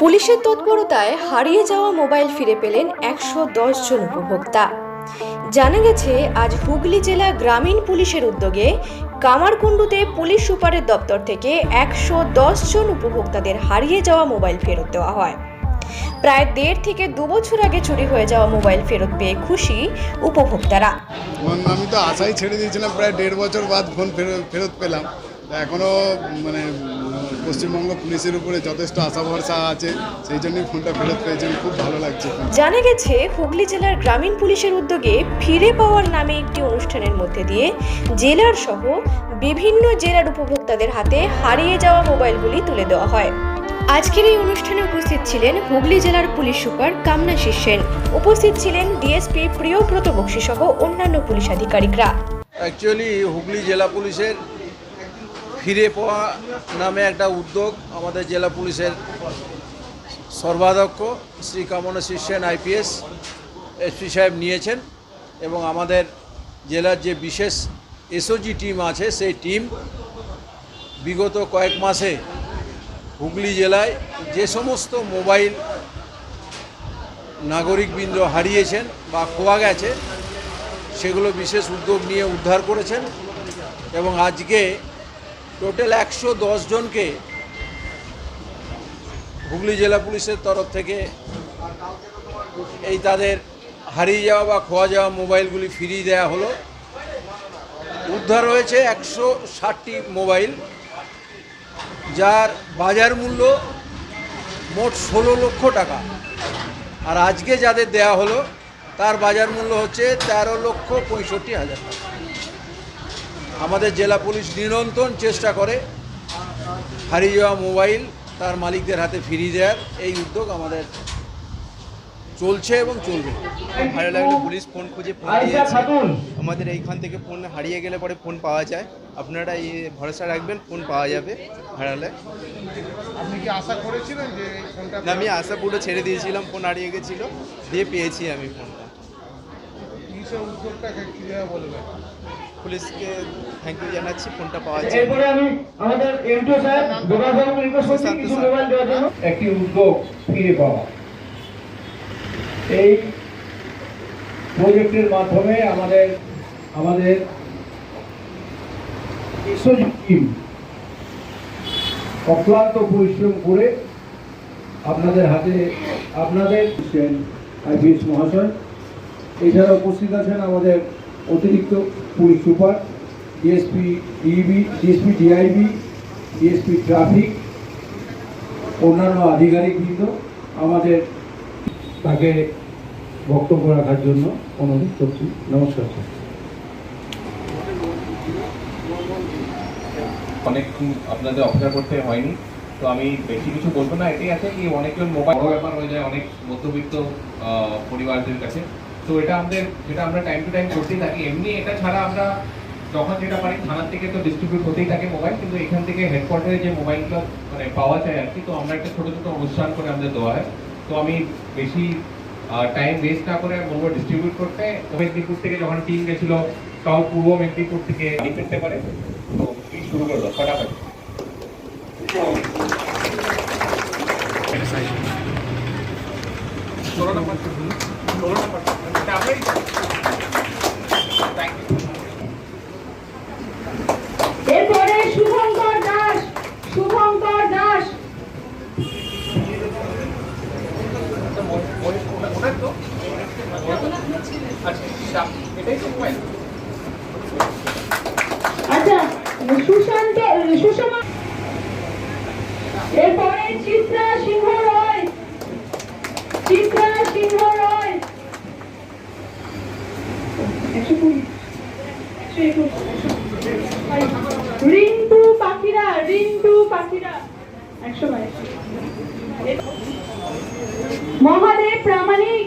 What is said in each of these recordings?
পুলিশের তৎপরতায় হারিয়ে যাওয়া মোবাইল ফিরে পেলেন একশো দশ জন উপভোক্তা। জানা গেছে, আজ হুগলি জেলা গ্রামীণ পুলিশের উদ্যোগে কামারকুণ্ডুতে পুলিশ সুপারের দপ্তর থেকে একশো দশ জন উপভোক্তাদের হারিয়ে যাওয়া মোবাইল ফেরত দেওয়া হয়। প্রায় দেড় থেকে দু বছর আগে চুরি হয়ে যাওয়া মোবাইল ফেরত পেয়ে খুশি উপভোক্তারা। আমি তো আশাই ছেড়ে দিয়েছিলাম, প্রায় দেড় বছর বাদ ফোন ফেরত পেলাম। তা এখনও মানে পশ্চিমবঙ্গ পুলিশের উপরে যথেষ্ট আশা ভরসা আছে সেই জন্যই ফোনটা ফেরত পেয়েছেন খুব ভালো লাগছে জানা গেছে হুগলি জেলার গ্রামীণ পুলিশের উদ্যোগে ফিরে পাওয়ার নামে একটি অনুষ্ঠানের মধ্যে দিয়ে জেলার সহ বিভিন্ন জেলার উপভোক্তাদের হাতে হারিয়ে যাওয়া মোবাইলগুলি তুলে দেওয়া হয়। আজকের এই অনুষ্ঠানে উপস্থিত ছিলেন হুগলি জেলার পুলিশ সুপার কামনাশিস সেন। উপস্থিত ছিলেন ডিএসপি প্রিয়ব্রত বক্সি সহ অন্যান্য পুলিশ আধিকারিকরা। অ্যাকচুয়ালি হুগলি জেলা পুলিশের ফিরে পাওয়া নামে একটা উদ্যোগ আমাদের জেলা পুলিশের সর্বাধ্যক্ষ শ্রী কামনাশিস সেন আইপিএস, এসপি সাহেব নিয়েছেন এবং আমাদের জেলার যে বিশেষ এসওজি টিম আছে, সেই টিম বিগত কয়েক মাসে হুগলি জেলায় যে সমস্ত মোবাইল নাগরিকবৃন্দ হারিয়েছেন বা খোয়া গেছে, সেগুলো বিশেষ উদ্যোগ নিয়ে উদ্ধার করেছেন এবং আজকে টোটাল একশো জনকে হুগলি জেলা পুলিশের তরফ থেকে এই তাদের হারিয়ে যাওয়া বা খোয়া যাওয়া মোবাইলগুলি ফিরিয়ে দেওয়া হলো। উদ্ধার হয়েছে একশো ষাটটি মোবাইল, যার বাজার মূল্য মোট ষোলো লক্ষ টাকা। আর আজকে যাদের দেয়া হলো, তার বাজার মূল্য হচ্ছে তেরো লক্ষ পঁয়ষট্টি হাজার টাকা। আমাদের জেলা পুলিশ নিরন্তর চেষ্টা করে হারিয়ে যাওয়া মোবাইল তার মালিকদের হাতে ফিরিয়ে দেওয়ার এই উদ্যোগ আমাদের চলছে এবং চলবে। ভালো লাগল পুলিশ ফোন খুঁজে ফোন দিয়েছে। আমাদের এইখান থেকে ফোন হারিয়ে গেলে পরে ফোন পাওয়া যায়। আপনারা এই ভরসা রাখবেন ফোন পাওয়া যাবে হারালে আপনি কি আশা করেছিলেন যে ফোনটা না, আমি আশা পুরো ছেড়ে দিয়েছিলাম ফোন হারিয়ে গেছিল। দিয়ে পেয়েছি আমি ফোনটা পুলিশের উদ্যোগটাকে কীভাবে বলবেন পুলিশকে থ্যাংক ইউ জানাচ্ছি ফোনটা পাওয়া যায় এরপরে আমি আমাদের এমটিও সাহেব গোপাল রিকোয়েস্ট করছি কিছু মোবাইল দেওয়ার জন্য একটি উদ্যোগ ফিরে পাওয়া। এই প্রজেক্টের মাধ্যমে আমাদের আমাদের টিম অক্লান্ত পরিশ্রম করে আপনাদের হাতে আপনাদের আইপিএস মহাশয় এছাড়া উপস্থিত আছেন আমাদের অতিরিক্ত police super DSP DB DSP DIB DSP traffic অন্যান্য আধিকারিকবৃন্দ আমাদের তাকে বক্তব্য রাখার জন্য অনুরোধ করছি। নমস্কার অনেকক্ষণ আপনাদের অপেক্ষা করতে হয়নি, তো আমি বেশি কিছু বলব না, এটাই আছে কি অনেকজন মোবাইল ব্যাপার হয়ে যায় অনেক মধ্যবিত্ত পরিবারদের কাছে। তো এটা আমাদের, যেটা আমরা টাইম টু টাইম করতেই থাকি। এমনি এটা ছাড়া আমরা যখন যেটা পারি, থানার থেকে তো ডিস্ট্রিবিউট হতেই থাকে মোবাইল কিন্তু এখান থেকে হেডকোয়ার্টারে যে মোবাইলগুলো মানে পাওয়া যায় আর কি, তো আমরা একটা ছোটো ছোটো অনুষ্ঠান করে আমাদের দেওয়া হয়। তো আমি বেশি টাইম ওয়েস্ট না করে বলব ডিস্ট্রিবিউট করতে। মেদিনীপুর থেকে যখন টিম গেছিল, তাও পূর্ব মেদিনীপুর থেকে গাড়ি ফিরতে পারে। তো শুরু করল ফটাফট এরপরে শুভঙ্কর দাস শুভঙ্কর দাস। আচ্ছা সুশান্ত সুষমা এরপরে চিত্রা সিংহ রয় চিত্রা সিংহ রয় একশো কুড়ি একশো একুশ রিন্টু পাখিরা রিন্টু পাখিরা। একশো বাইশ Mahadev Pramanik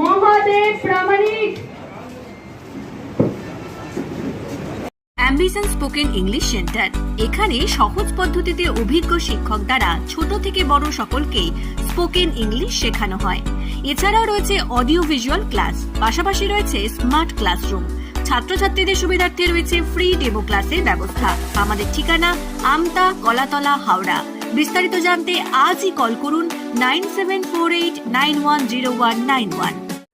Mahadev Pramanik. Ambition spoken English centre এখানে সহজ পদ্ধতিতে অভিজ্ঞ শিক্ষক দ্বারা ছোট থেকে বড় সকলকে স্পোকেন ইংলিশ শেখানো হয়। এছাড়াও রয়েছে অডিও ভিজুয়াল ক্লাস পাশাপাশি রয়েছে স্মার্ট ক্লাসরুম ছাত্রছাত্রীদের সুবিধার্থে রয়েছে ফ্রি ডেমো ক্লাসের ব্যবস্থা। আমাদের ঠিকানা আমতা কলাতলা হাওড়া। বিস্তারিত জানতে আজই কল করুন nine seven four eight nine one zero one nine one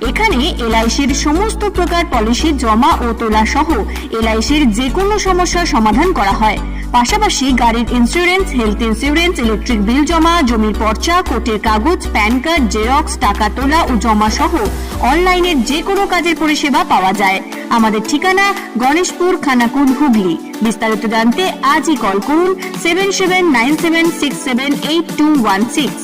এখানে এলআইসির সমস্ত প্রকার পলিসি জমা ও তোলা সহ এলআইসির যে কোনো সমস্যার সমাধান করা হয়। পাশাপাশি গাড়ির insurance health insurance electric bill জমা, জমির পর্চা কোর্টের কাগজ প্যান কার্ড জেরক্স টাকা তোলা ও জমা সহ অনলাইনের যে কোনো কাজের পরিষেবা পাওয়া যায়। আমাদের ঠিকানা গণেশপুর, খানাকুল, হুগলি। বিস্তারিত জানতে আজই কল করুন seven seven nine seven six seven eight two one six